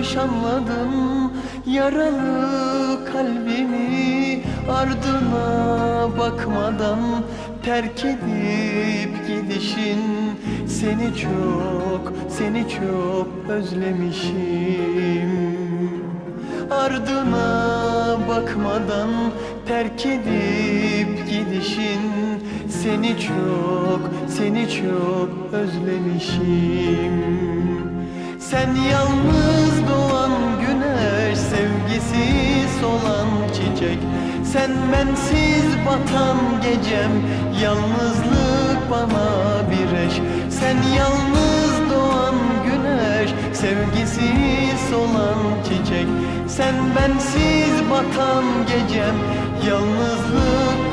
Yanlış anladın yaralı kalbimi Ardına bakmadan terk edip gidişin. Seni çok, seni çok özlemişim. Ardına bakmadan terk edip gidişin. Seni çok, seni çok özlemişim Sen yalnız doğan güneş, sevgisiz olan çiçek. Sen bensiz batan gecem, yalnızlık bana bir eş. Sen yalnız doğan güneş, sevgisiz olan çiçek. Sen bensiz batan gecem, yalnızlık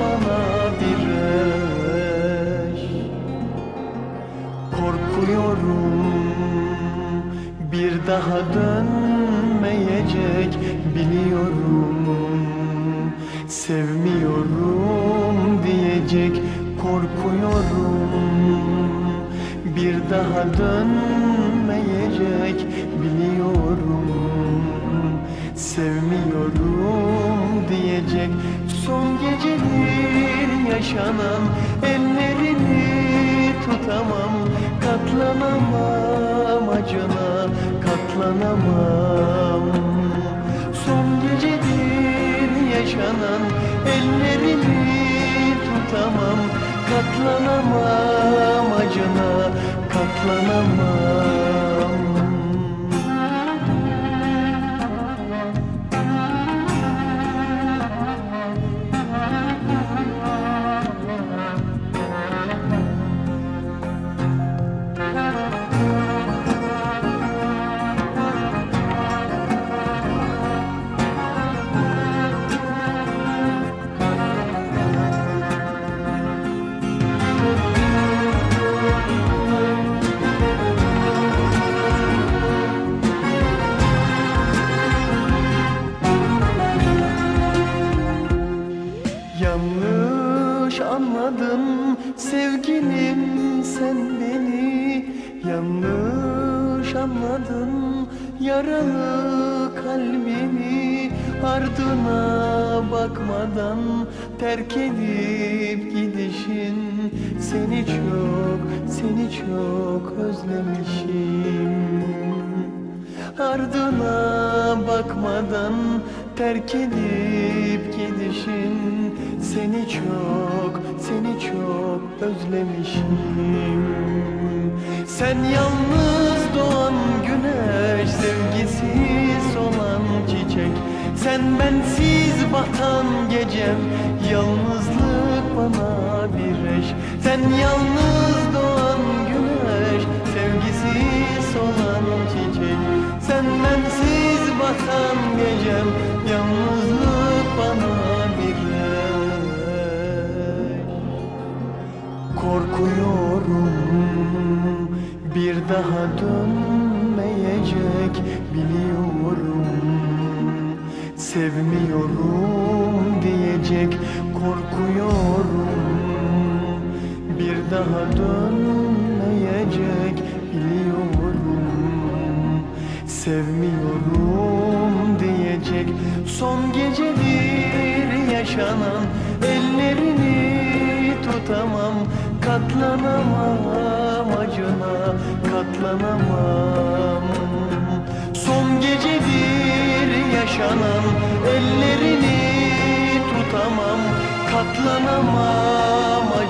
daha dönmeyecek biliyorum. Sevmiyorum diyecek korkuyorum. Bir daha dönmeyecek biliyorum. Sevmiyorum diyecek son gecedir yaşanan ellerini tutamam Katlanamam acına katlanamam Son gecedir yaşanan ellerini tutamam. Katlanamam acına katlanamam sevgilim sen beni Yanlış anladın? Yaralı kalbimi Ardına bakmadan terk edip gidişin. Seni çok, seni çok özlemişim. Ardına bakmadan terk edip gidişin. Seni çok, seni çok özlemişim. Sen yalnız doğan güneş, sevgisiz olan çiçek. Sen bensiz batan gecem, yalnızlık bana bir eş. Sen yalnız doğan güneş, sevgisiz olan çiçek. Sen bensiz batan gecem, yalnızlık bana bir Korkuyorum bir daha dönmeyecek biliyorum. Sevmiyorum diyecek korkuyorum. Bir daha dönmeyecek biliyorum. Sevmiyorum yaşanan ellerini tutamam. Katlanamam acına. Katlanamam. Son gecedir yaşanan ellerini tutamam. Katlanamam acına